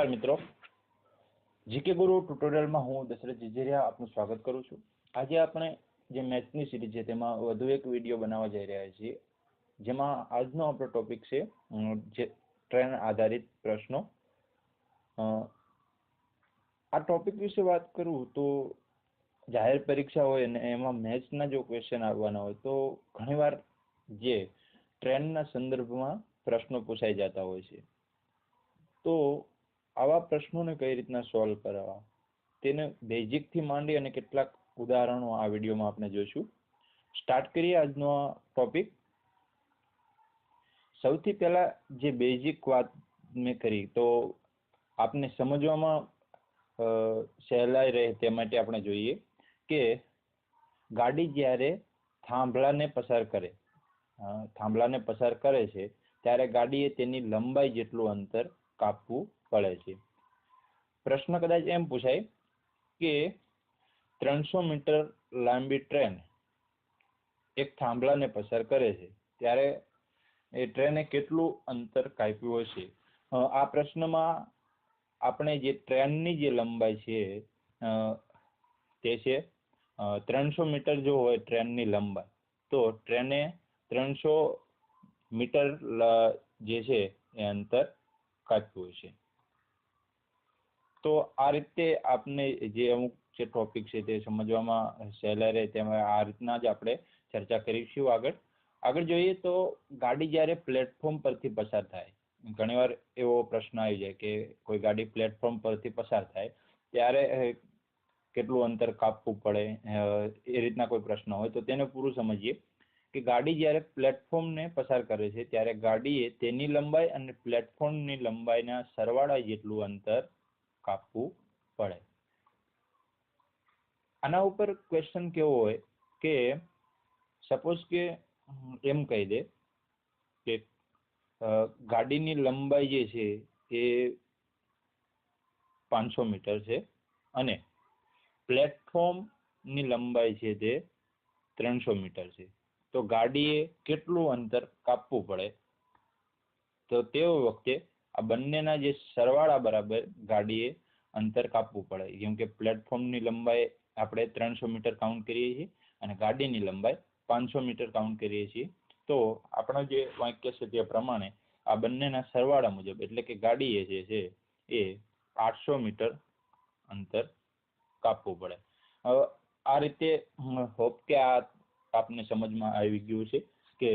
નમસ્કાર મિત્રો. જીકે ગુરુ ટ્યુટોરિયલમાં હું દશરથ જીજેરિયા આપનું સ્વાગત કરું છું. આજે આપણે જે મેથ્સની સિરીઝ છે તેમાં વધુ એક વીડિયો બનાવવા જઈ રહ્યા છીએ. જેમાં આજનો આપણો ટોપિક છે જે ટ્રેન આધારિત પ્રશ્નો. આ ટોપિક વિશે વાત કરું તો જાહેર પરીક્ષા હોય અને એમાં મેથ્સના જો ક્વેશ્ચન આવવાના હોય તો ઘણીવાર જે ટ્રેનના સંદર્ભમાં પ્રશ્નો પૂછાઈ જતા હોય છે. તો આવા પ્રશ્નોને કઈ રીતના સોલ્વ કરવા તેને બેઝિકથી માંડી અને કેટલાક ઉદાહરણો આ વિડીયોમાં આપણે જોઈશું. સ્ટાર્ટ કરીએ આજનો આ ટોપિક સૌથી પહેલા જે બેઝિક વાત મેં કરી, તો આપને સમજવામાં સહેલાઈ રહે તે માટે આપણે જોઈએ કે ગાડી જ્યારે થાંભલાને પસાર કરે થાંભલાને પસાર કરે છે, ત્યારે ગાડીએ તેની લંબાઈ જેટલું અંતર કાપવું પડે છે. પ્રશ્ન કદાચ એમ પૂછાય કે ત્રણસો મીટર લાંબી ટ્રેન એક થાંભલાને પસાર કરે છે, ત્યારે એ ટ્રેને કેટલું અંતર કાપ્યું હશે? આ પ્રશ્નમાં આપણે જે ટ્રેનની જે લંબાઈ છે તે છે ત્રણસો મીટર જો હોય ટ્રેનની લંબાઈ, તો ટ્રેને ત્રણસો મીટર જે છે, એ અંતર કાપ્યું હશે. તો આ રીતે આપને જે અમુક જે ટોપિક છે તે સમજવામાં સહેલા રહે તેમાં આ રીતના જ આપણે ચર્ચા કરીશું આગળ. આગળ જોઈએ તો ગાડી જ્યારે પ્લેટફોર્મ પરથી પસાર થાય, ઘણીવાર એવો પ્રશ્ન આવી જાય કે કોઈ ગાડી પ્લેટફોર્મ પરથી પસાર થાય, ત્યારે કેટલું અંતર કાપવું પડે એ રીતના કોઈ પ્રશ્ન હોય તો તેને પૂરું સમજીએ કે ગાડી જ્યારે પ્લેટફોર્મને પસાર કરે છે, ત્યારે ગાડીએ તેની લંબાઈ અને પ્લેટફોર્મની લંબાઈના સરવાળા જેટલું અંતર કાપવું પડે. આના ઉપર ક્વેશ્ચન કેવો હોય કે સપોઝ કે એમ કહી દે કે ગાડીની લંબાઈ જે છે એ પાંચસો મીટર છે અને પ્લેટફોર્મની લંબાઈ છે તે ત્રણસો મીટર છે. તો ગાડીએ કેટલું અંતર કાપવું પડે? તો તે વખતે આ બંનેના જે સરવાળા બરાબર ગાડીએ અંતર કાપવું પડે. જેમ કે પ્લેટફોર્મની લંબાઈ આપણે ત્રણસો મીટર કાઉન્ટ કરીએ છીએ અને ગાડીની લંબાઈ પાંચસો મીટર કાઉન્ટ કરીએ છીએ. તો આપણો જે વાક્ય છે તે પ્રમાણે આ બંનેના સરવાળા મુજબ એટલે કે ગાડીએ જે છે એ આઠસો મીટર અંતર કાપવું પડે. હવે આ રીતે હોપ કે આ આપને સમજમાં આવી ગયું છે કે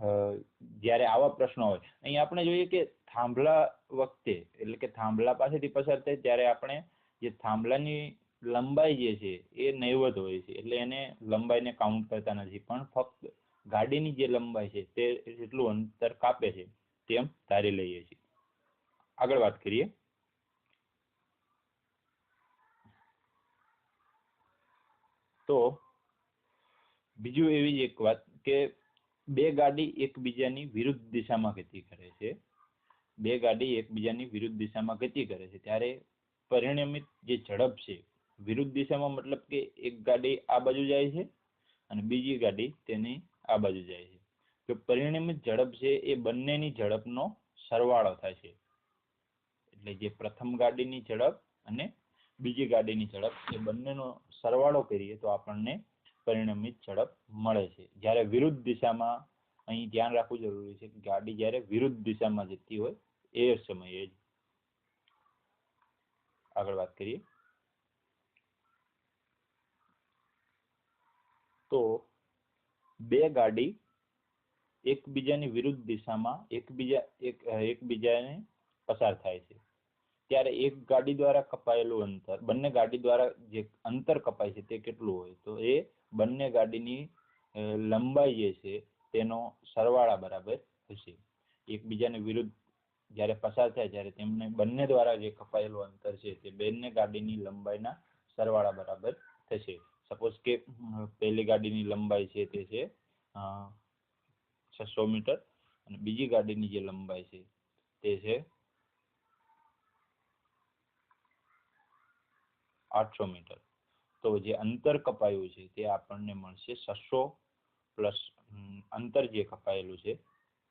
જ્યારે આવા પ્રશ્નો હોય. અહીં આપણે જોઈએ કે થાંભલા વખતે, એટલે કે થાંભલા પાસેથી પસાર થાય ત્યારે આપણે જે થાંભલાની લંબાઈ જે છે, એ નહીવત હોય છે. એટલે એને લંબાઈને કાઉન્ટ કરતા નથી. પણ ફક્ત ગાડીની જે લંબાઈ છે, તે જેટલું અંતર કાપે છે, તેમ ધારી લઈએ છીએ. આગળ વાત કરીએ. તો બીજું એવી જ એક વાત કે બે ગાડી એકબીજાની વિરુદ્ધ દિશામાં ગતિ કરે છે. બે ગાડી એકબીજાની વિરુદ્ધ દિશામાં ગતિ કરે છે. ત્યારે પરિણમિત જે ઝડપ છે, વિરુદ્ધ દિશામાં મતલબ કે એક ગાડી આ બાજુ જાય છે અને બીજી ગાડી તેની આ બાજુ જાય છે. તો પરિણમિત ઝડપ છે, એ બંનેની ઝડપનો સરવાળો થાય છે. એટલે જે પ્રથમ ગાડીની ઝડપ અને બીજી ગાડીની ઝડપ, એ બંનેનો સરવાળો કરીએ તો આપણને પરિણમિત ઝડપ મળે છે. જ્યારે વિરુદ્ધ દિશામાં અહીં ધ્યાન રાખવું જરૂરી છે ગાડી જ્યારે વિરુદ્ધ દિશામાં જતી હોય એ સમયે જ. આગળ વાત કરીએ. તો બે ગાડી એકબીજાની વિરુદ્ધ દિશામાં એકબીજા એક, એકબીજાને પસાર થાય છે. ત્યારે એક ગાડી દ્વારા કપાયેલું અંતર, બંને ગાડી દ્વારા જે અંતર કપાય છે તે કેટલું હોય? તો એ બંને ગાડીની લંબાઈ જે છે, તેનો સરવાળા બરાબર હશે. એકબીજાને વિરુદ્ધ જ્યારે પસાર થાય ત્યારે તેમને બંને દ્વારા જે કપાયેલું અંતર છે તે બંને ગાડીની લંબાઈના સરવાળા બરાબર થશે. સપોઝ કે પહેલી ગાડીની લંબાઈ છે તે છે છસો મીટર અને બીજી ગાડીની જે લંબાઈ છે તે છે આઠસો મીટર. તો જે અંતર કપાયું છે તે આપણને મળશે છસો પ્લસ અંતર જે કપાયેલું છે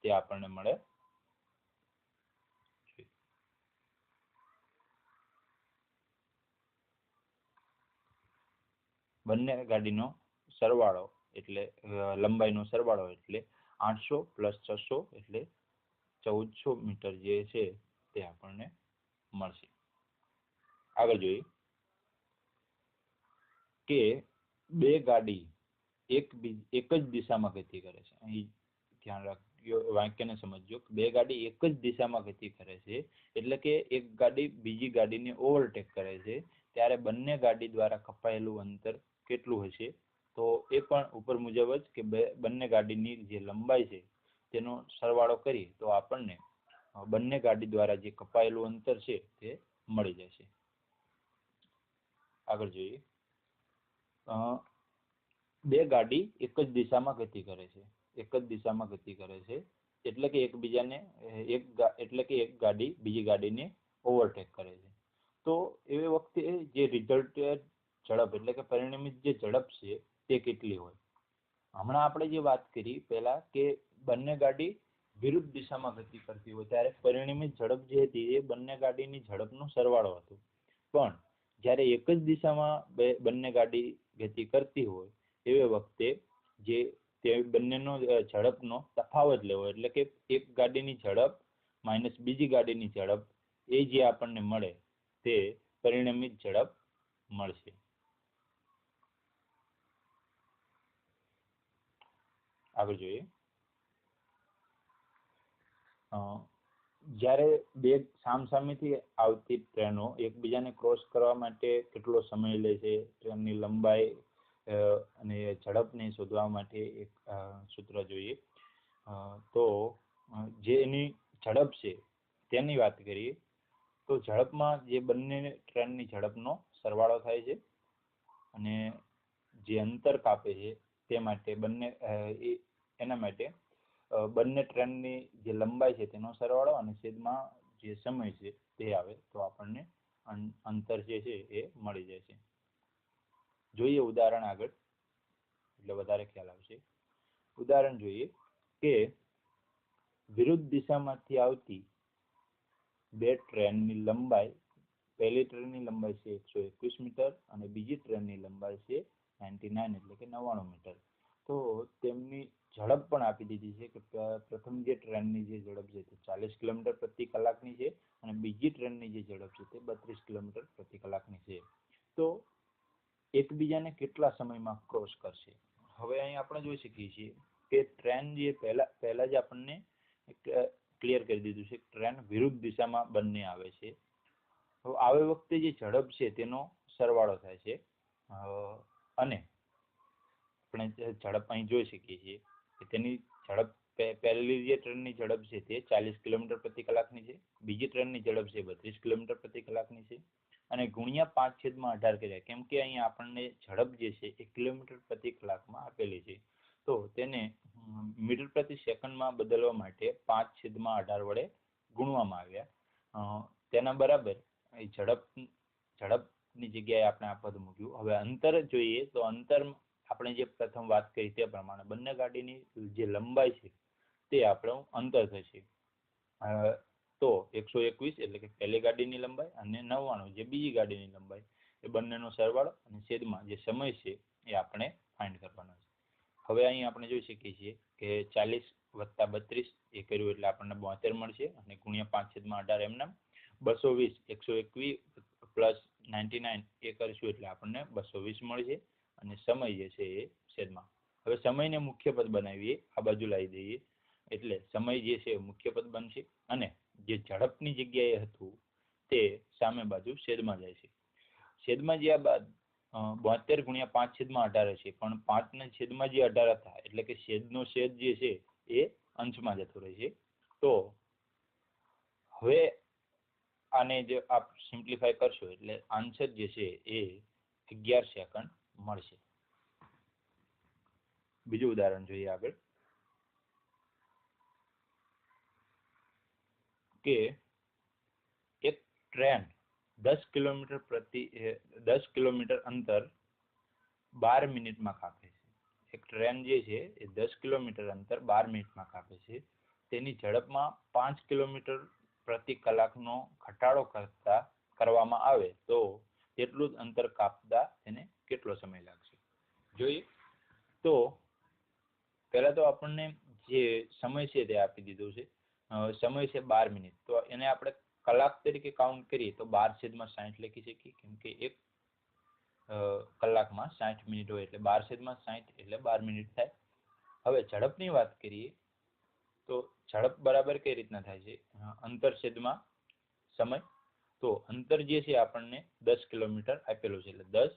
તે આપણને મળે બંને ગાડીનો સરવાળો એટલે લંબાઈનો સરવાળો એટલે આઠસો પ્લસ છસો એટલે ચૌદસો મીટર જે છે તે આપણને મળશે. આગળ જોઈએ. કે બે ગાડી એક એક જ દિશામાં ગતિ કરે છે. અહીં ધ્યાન રાખજો, વાક્યને સમજજો બે ગાડી એક જ દિશામાં ગતિ કરે છે, એટલે કે એક ગાડી બીજી ગાડીને ઓવરટેક કરે છે. ત્યારે બંને ગાડી દ્વારા કપાયેલું અંતર કેટલું હશે? તો એ પણ ઉપર મુજબ જ કે બંને ગાડીની જે લંબાઈ છે તેનો સરવાળો કરીએ તો આપણને બંને ગાડી દ્વારા જે કપાયેલું અંતર છે તે મળી જશે. આગળ જોઈએ. બે ગાડી એક જ દિશામાં ગતિ કરે છે. એક જ દિશામાં ગતિ કરે છે. એટલે કે એકબીજાને, એક એટલે કે એક ગાડી બીજી ગાડીને ઓવરટેક કરે છે. તો એ વખતે જે રિઝલ્ટેડ ઝડપ, એટલે કે પરિણમિત જે ઝડપ છે, તે કેટલી હોય? હમણાં આપણે જે વાત કરી પહેલા કે બંને ગાડી વિરુદ્ધ દિશામાં ગતિ કરતી હોય, ત્યારે પરિણમિત ઝડપ જે હતી, એ બંને ગાડીની ઝડપનો સરવાળો હતો. પણ જ્યારે એક જ દિશામાં બે, બંને ગાડી ગતિ કરતી હોય એ વખતે જે તે બંનેનો ઝડપનો તફાવત લેવો એટલે કે એક ગાડીની ઝડપ માઇનસ બીજી ગાડીની ઝડપ એ જે આપણને મળે તે પરિણમિત ઝડપ મળશે. આગળ જોઈએ. જ્યારે બે સામસામેથી આવતી ટ્રેનો એકબીજાને ક્રોસ કરવા માટે કેટલો સમય લે છે, ટ્રેનની લંબાઈ અને ઝડપને શોધવા માટે એક સૂત્ર જોઈએ. તો જે એની ઝડપ છે તેની વાત કરીએ, તો ઝડપમાં જે બંને ટ્રેનની ઝડપનો સરવાળો થાય છે અને જે અંતર કાપે છે તે માટે બંને એના માટે બંને ટ્રેનની જે લંબાઈ છે તેનો સરવાળો અને છેદમાં જે સમય છે તે આવે તો આપણને અંતર જે છે એ મળી જાય છે. જોઈએ ઉદાહરણ આગળ, એટલે વધારે ખ્યાલ આવશે. ઉદાહરણ જોઈએ કે વિરુદ્ધ દિશામાંથી આવતી બે ટ્રેનની લંબાઈ, પહેલી ટ્રેનની લંબાઈ છે એકસો એકવીસ મીટર અને બીજી ટ્રેનની લંબાઈ છે નાઇન્ટી નાઇન એટલે કે નવ્વાણું મીટર. તો તેમની ઝડપ પણ આપી દીધી છે કે પ્રથમ જે ટ્રેનની જે ઝડપ છે તે ચાલીસ કિલોમીટર પ્રતિ કલાકની છે અને બીજી ટ્રેનની જે ઝડપ છે તે બત્રીસ કિલોમીટર પ્રતિ કલાકની છે. તો એકબીજાને કેટલા સમયમાં ક્રોસ કરશે? હવે અહીં આપણે જોઈ શકીએ છીએ કે ટ્રેન જે પહેલા પહેલા જ આપણને ક્લિયર કરી દીધું છે ટ્રેન વિરુદ્ધ દિશામાં બંને આવે છે. તો આવે વખતે જે ઝડપ છે તેનો સરવાળો થાય છે. અને આપણે ઝડપ અહીં જોઈ શકીએ છીએ. તેની ઝડપ પહેલી જે ટ્રેનની ઝડપ છે તે ચાલીસ કિલોમીટર પ્રતિ કલાકની છે. બીજી ટ્રેનની ઝડપ છે બત્રીસ કિલોમીટર પ્રતિ કલાકની છે. અને ગુણ્યા પાંચ છેદમાં અઢાર કર્યા. કેમ કે અહીંયા આપણને ઝડપ જે છે એ કિલોમીટર પ્રતિ કલાકમાં આપેલી છે. તો તેને મીટર પ્રતિ સેકન્ડમાં બદલવા માટે પાંચ છેદમાં અઢાર વડે ગુણવામાં આવ્યા. તેના બરાબર ઝડપ, ઝડપની જગ્યાએ આપણે આ પદ મૂક્યું. હવે અંતર જોઈએ તો અંતર આપણે જે પ્રથમ વાત કરી તે પ્રમાણે બંને ગાડીની જે લંબાઈ છે તે આપણું અંતર થશે. તો એકસો એકવીસ એટલે કે પહેલી ગાડીની લંબાઈ અને નવ્વાણું જે બીજી ગાડીની લંબાઈ એ બંનેનો સરવાળો અને છેદમાં જે સમય છે એ આપણે ફાઇન્ડ કરવાનો છે. હવે અહીં આપણે જોઈ શકીએ છીએ કે ચાલીસ વત્તા બત્રીસ એ કર્યું એટલે આપણને બોતેર મળશે અને ગુણ્યા પાંચ છેદમાં અઢાર એમના બસો વીસ એકસો એકવીસ પ્લસ નાઇન્ટી નાઇન એ કરીશું એટલે આપણને બસો વીસ મળશે. અને સમય જે છે એ છેદમાં. હવે સમયને મુખ્ય પદ બનાવીએ, આ બાજુ લાવી દઈએ. એટલે સમય જે છે મુખ્ય પદ બનશે અને જે ઝડપની જગ્યાએ હતું તે સામે બાજુ છેદમાં જાય છે. છેદમાં જ્યાં બાદ બોતેર ગુણ્યા પાંચ છેદમાં અઢાર છે પણ પાંચના છેદમાં જે અઢાર હતા, એટલે કે છેદનો છેદ જે છે એ અંશમાં જતો રહે છે. તો હવે આને જે આપ સિમ્પ્લિફાય કરશો, એટલે આન્સર જે છે એ અગિયાર સેકન્ડ મળશે. બીજું ઉદાહરણ જોઈએ આગળ. કે એક ટ્રેન દસ કિલોમીટર પ્રતિ દસ કિલોમીટર અંતર બાર મિનિટમાં કાપે છે. એક ટ્રેન જે છે, એ દસ કિલોમીટર અંતર બાર મિનિટમાં કાપે છે. તેની ઝડપમાં પાંચ કિલોમીટર પ્રતિ કલાકનો ઘટાડો કરતા, કરવામાં આવે તો, તેટલું જ અંતર કાપતા તેને કેટલો સમય લાગશે? જોઈએ. તો પહેલા તો આપણને જે સમય છે તે આપી દીધો છે. સમય છે બાર મિનિટ. તો એને આપણે કલાક તરીકે કાઉન્ટ કરીએ તો બાર છેદમાં સાઠ લખી શકીએ. કેમ કે એક કલાકમાં સાઠ મિનિટ હોય એટલે બાર છેદમાં સાઠ એટલે બાર મિનિટ થાય. હવે ઝડપની વાત કરીએ તો ઝડપ બરાબર કઈ રીતના થાય છે? અંતર છેદમાં સમય. તો અંતર જે છે આપણને દસ કિલોમીટર આપેલું છે. એટલે દસ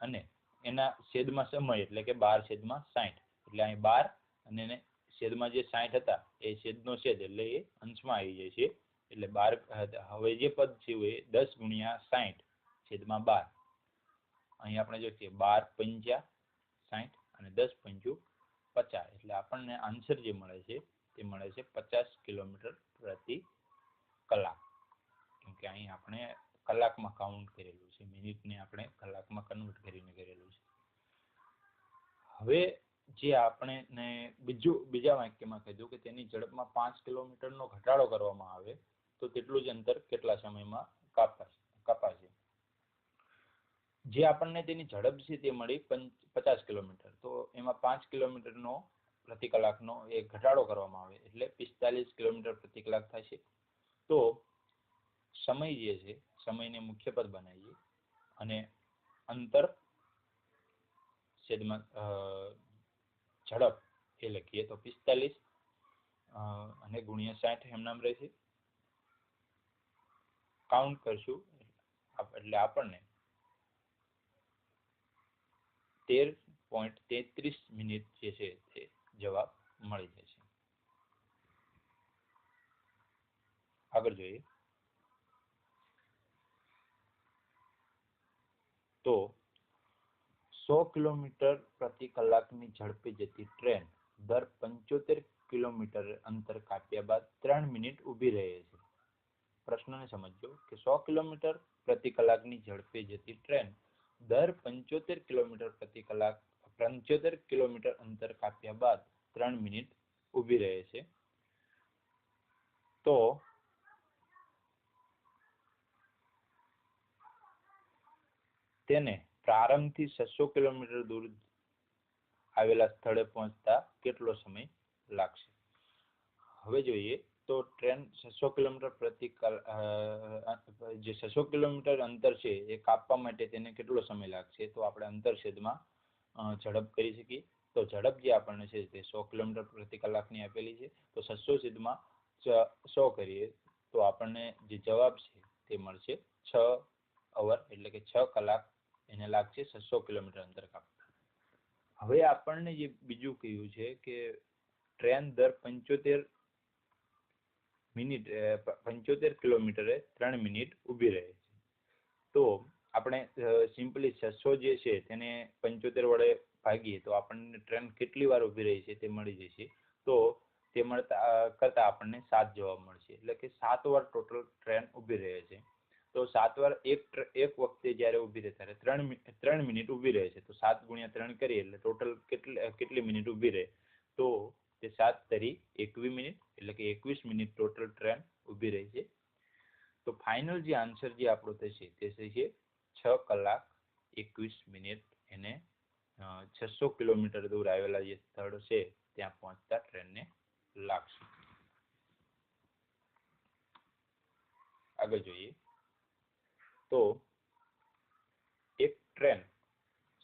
અને એના છેદમાં સમય એટલે કે બાર છેદમાં સાહીઠ એટલે અહીં બાર અને એને છેદમાં જે સાહીઠ હતા, એ છેદનો છેદ એટલે એ અંશમાં આવી જાય છે. એટલે બાર હવે જે પદ છે એ દસ ગુણ્યા સાહીઠ છેદમાં બાર. અહીં આપણે જોઈએ બાર પંચા સાહીઠ અને દસ પંચું પચાસ. એટલે આપણને આન્સર જે મળે છે, તે મળે છે પચાસ કિલોમીટર પ્રતિ કલાક. કેમ કે અહીં આપણે કલાકમાં કાઉન્ટ કરેલું છે, મિનિટને આપણે કલાકમાં કન્વર્ટ કરીને કરેલું છે. હવે જે આપણે ને બીજું, બીજા વાક્યમાં કીધું કે તેની ઝડપમાં પાંચ કિલોમીટરનો ઘટાડો કરવામાં આવે, તો તેટલું જ અંતર કેટલા સમયમાં કાપાશે કપાશે? જે આપણને તેની ઝડપ છે તે મળી પચાસ કિલોમીટર. તો એમાં પાંચ કિલોમીટરનો પ્રતિ કલાકનો એ ઘટાડો કરવામાં આવે, એટલે પિસ્તાલીસ કિલોમીટર પ્રતિ કલાક થશે. તો સમય જે છે સમયને મુખ્ય પદ બનાવીએ. અને અંતર છેદમાં ઝડપ એ લખીએ તો પિસ્તાલીસ અને ગુણ્યા સાઠ એમનામ રહેશે. કાઉન્ટ કરશું એટલે આપણને તેર પોઈન્ટ તેત્રીસ મિનિટ જે છે તે જવાબ મળી જશે. આગળ જોઈએ. તો સો કિલોમીટર પ્રતિ કલાકની ઝડપે જતી ટ્રેન દર પંચોતેર કિલોમીટર અંતર કાપ્યા બાદ ત્રણ મિનિટ ઊભી રહે છે પ્રશ્નને સમજો કે સો કિલોમીટર પ્રતિ કલાકની ઝડપે જતી ટ્રેન દર પંચોતેર કિલોમીટર પ્રતિ કલાક, પંચોતેર કિલોમીટર અંતર કાપ્યા બાદ ત્રણ મિનિટ ઊભી રહે છે. તો તેને પ્રારંભથી છસો કિલોમીટર દૂર આવેલા સ્થળે પહોંચતા કેટલો સમય લાગશે? હવે જોઈએ તો ટ્રેન છસો કિલોમીટર પ્રતિ જે છસો કિલોમીટર અંતર છે એ કાપવા માટે તેને કેટલો સમય લાગશે? તો આપણે અંતર છેદમાં ઝડપ કરી શકીએ. તો ઝડપ જે આપણને છે તે સો કિલોમીટર પ્રતિ કલાકની આપેલી છે. તો છસો છેદમાં સો કરીએ તો આપણને જે જવાબ છે તે મળશે છ અવર, એટલે કે છ કલાક એને લાગશે છસો કિલોમીટર અંતર કાપતા. હવે આપણને જે બીજું કહ્યું છે કે ટ્રેન દર પંચોતેર મિનિટ પંચોતેર કિલોમીટરે ત્રણ મિનિટ ઊભી રહે છે. તો આપણે સિમ્પલી છસો જે છે તેને પંચોતેર વડે ભાગીએ તો આપણને ટ્રેન કેટલી વાર ઊભી રહી છે તે મળી જશે. તો તે મળતા કરતાં આપણને સાત જવાબ મળશે. એટલે કે સાત વાર ટોટલ ટ્રેન ઊભી રહે છે. તો સાત વાર એક એક વખતે જ્યારે ઊભી રહે ત્યારે ત્રણ ત્રણ મિનિટ ઊભી રહે છે, તો સાત ગુણ્યા ત્રણ કરીએ એટલે ટોટલ કેટલી કેટલી મિનિટ ઊભી રહે? તો તે સાત તરી એકવીસ મિનિટ, એટલે કે એકવીસ મિનિટ ટોટલ ટ્રેન ઊભી રહી છે. તો ફાઇનલ જે આન્સર જે આપણો થશે, તે થશે છ કલાક એકવીસ મિનિટ એને છસો કિલોમીટર દૂર આવેલા જે સ્થળ છે, ત્યાં પહોંચતા ટ્રેનને લાગશે. આગળ જોઈએ. તો એક ટ્રેન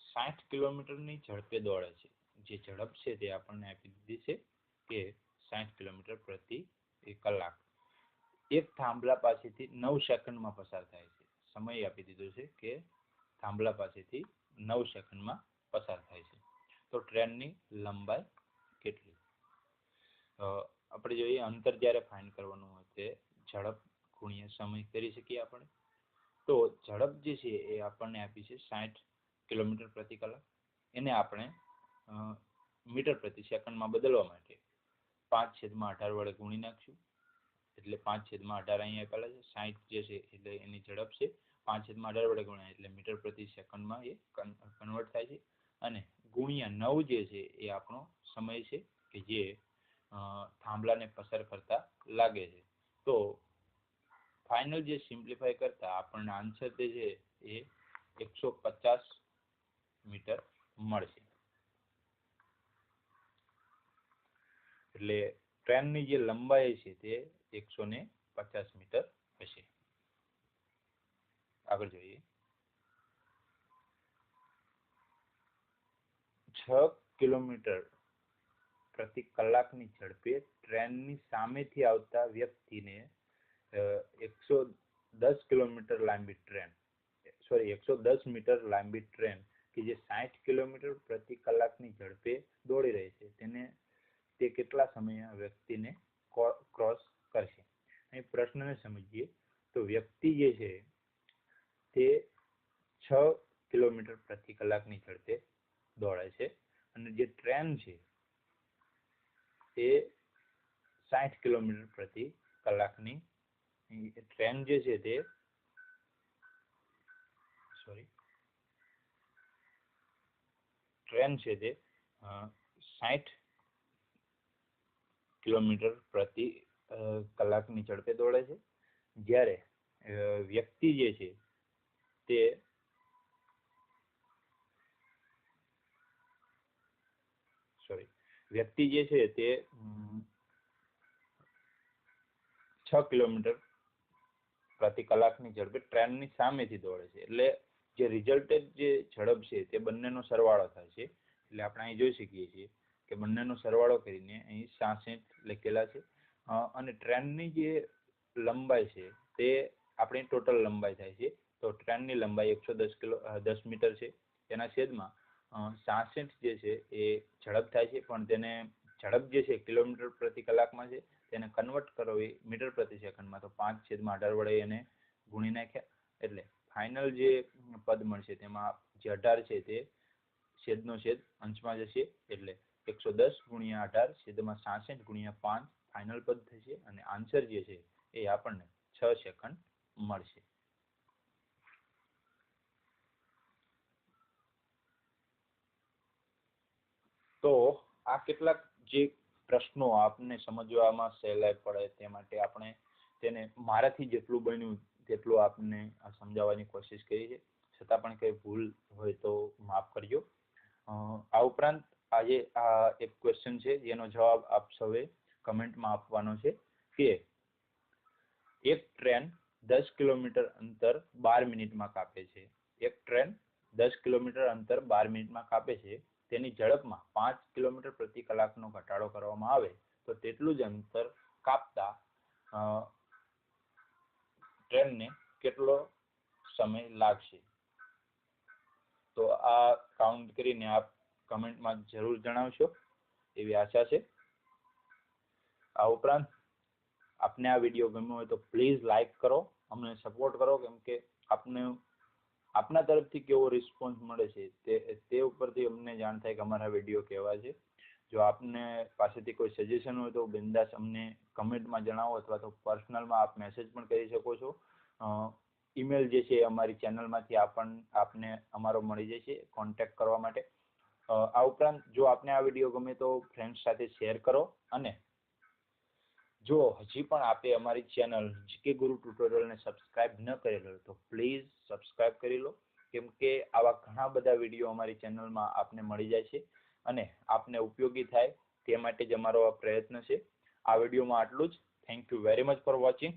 સાઠ કિલોમીટરની ઝડપે દોડે છે. જે ઝડપ છે તે આપણને આપી દીધી છે કે સાઠ કિલોમીટર પ્રતિ કલાક. એક થાંભલા પાસેથી નવ સેકન્ડમાં પસાર થાય છે. સમય આપી દીધો છે કે થાંભલા પાસેથી નવ સેકન્ડમાં પસાર થાય છે. તો ટ્રેનની લંબાઈ કેટલી? આપણે જોઈએ અંતર જ્યારે ફાઇન કરવાનું હોય તે ઝડપ ગુણ્યા સમય કરી શકીએ આપણે? તો ઝડપ જે છે એ આપણને આપી છે સાઠ કિલોમીટર પ્રતિ કલાક. એને આપણે મીટર પ્રતિ સેકન્ડમાં બદલવા માટે પાંચ છેદમાં અઢાર વડે ગુણી નાખશું. એટલે પાંચ છેદમાં અઢાર અહીંયા આપેલા છે. સાઠ જે છે એટલે એની ઝડપ છે પાંચ છેદમાં અઢાર વડે ગુણ્યા એટલે મીટર પ્રતિ સેકન્ડમાં એ કન્વર્ટ થાય છે. અને ગુણ્યા નવ જે છે એ આપણો સમય છે કે જે થાંભલાને પસાર કરતા લાગે છે. તો ફાઇનલ જે સિમ્પ્લિફાય કરતા આપણને આન્સર તે છે એ એકસો પચાસ મીટર મળશે. એટલે ટ્રેનની જે લંબાઈ છે તે એકસો ને પચાસ મીટર હશે. આગળ જોઈએ. છ કિલોમીટર પ્રતિ કલાકની ઝડપે ટ્રેનની સામેથી આવતા વ્યક્તિને એકસો દસ કિલોમીટર લાંબી ટ્રેન સોરી એકસો દસ મીટર લાંબી ટ્રેન કે જે સાઠ કિલોમીટર પ્રતિ કલાકની ઝડપે દોડી રહી છે, તેને તે કેટલા સમય વ્યક્તિને ક્રોસ કરશે? અહીં પ્રશ્નને સમજીએ, તો વ્યક્તિ જે છે, તે છ કિલોમીટર પ્રતિ કલાકની ઝડપે દોડે છે અને જે ટ્રેન છે, તે સાઠ કિલોમીટર પ્રતિ કલાકની ટ્રેન જે છે તે સોરી ટ્રેન છે તે સાઠ કિલોમીટર પ્રતિ કલાકની ઝડપે દોડે છે. જ્યારે વ્યક્તિ જે છે તે સોરી વ્યક્તિ જે છે તે છ કિલોમીટર પ્રતિ કલાકની ઝડપે ટ્રેનની સામેથી દોડે છે. એટલે જે રિઝલ્ટેડ જે ઝડપ છે તે બંનેનો સરવાળો થાય છે. એટલે આપણે અહીં જોઈ શકીએ છીએ કે બંનેનો સરવાળો કરીને અહીં સાસઠ લખેલા છે. અને ટ્રેનની જે લંબાઈ છે તે આપણી ટોટલ લંબાઈ થાય છે. તો ટ્રેનની લંબાઈ એકસો દસ કિલો દસ મીટર છે. તેના છેદમાં સાસઠ જે છે એ ઝડપ થાય છે. પણ તેને ઝડપ જે છે કિલોમીટર પ્રતિ કલાકમાં છે. તેને કન્વર્ટ એ મીટર પ્રતિ સેકન્ડમાં. તો પાંચ છેદમાં અઢાર વડે એને ગુણી નાખ્યા. એટલે ફાઇનલ જે પદ મળશે તેમાં જે અઢાર છે તે છેદનો છેદ અંશમાં જશે. એટલે એકસો દસ ગુણ્યા અઢાર છેદમાં સાસઠ ગુણ્યા પાંચ ફાઇનલ પદ થશે. અને આન્સર જે છે એ આપણને છ સેકન્ડ મળશે. તો આ કેટલાક જે પ્રશ્નો આપને સમજવામાં સહેલાઈ પડે તે માટે આપણે તેને મારાથી જેટલું બન્યું તેટલું આપને સમજાવવાની કોશિશ કરી છે. છતાં પણ કંઈ ભૂલ હોય તો માફ કરજો. આ ઉપરાંત આજે આ એક ક્વેશ્ચન છે, જેનો જવાબ આપ સૌએ કમેન્ટમાં આપવાનો છે કે એક ટ્રેન દસ કિલોમીટર અંતર બાર મિનિટમાં કાપે છે. એક ટ્રેન દસ કિલોમીટર અંતર બાર મિનિટમાં કાપે છે. તેની ઝડપમાં પાંચ કિલોમીટર પ્રતિ કલાકનો ઘટાડો કરવામાં આવે, તો તેટલું જ અંતર કાપતા ટ્રેનને કેટલો સમય લાગશે? તો આ કાઉન્ટ કરીને આપ કમેન્ટમાં જરૂર જણાવશો, એવી આશા છે. આ ઉપરાંત, આપને આ વીડિયો ગમ્યો હોય તો પ્લીઝ લાઈક કરો, અમને સપોર્ટ કરો, કેમ કે આપને આપના તરફથી કેવો રિસ્પોન્સ મળે છે તે તે ઉપરથી અમને જાણ થાય કે અમારા વીડિયો કેવા છે. જો આપને પાસેથી કોઈ સજેશન હોય તો બિંદાસ અમને કમેન્ટમાં જણાવો અથવા તો પર્સનલમાં આપ મેસેજ પણ કરી શકો છો. ઈમેલ જે છે અમારી ચેનલમાંથી આપણ, આપને અમારો મળી જશે કોન્ટેક્ટ કરવા માટે. આ ઉપરાંત જો આપને આ વીડિયો ગમે તો ફ્રેન્ડ્સ સાથે શેર કરો અને જો હજી પણ આપે અમારી ચેનલ જીકે ગુરુ ટ્યુટોરિયલને સબસ્ક્રાઇબ ન કરેલો તો પ્લીઝ સબસ્ક્રાઇબ કરી લો. કેમ કે આવા ઘણા બધા વીડિયો અમારી ચેનલમાં આપને મળી જાય છે અને આપને ઉપયોગી થાય તે માટે જ અમારો આ પ્રયત્ન છે. આ વિડીયોમાં આટલું જ. Thank you very much for watching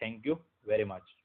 thank you very much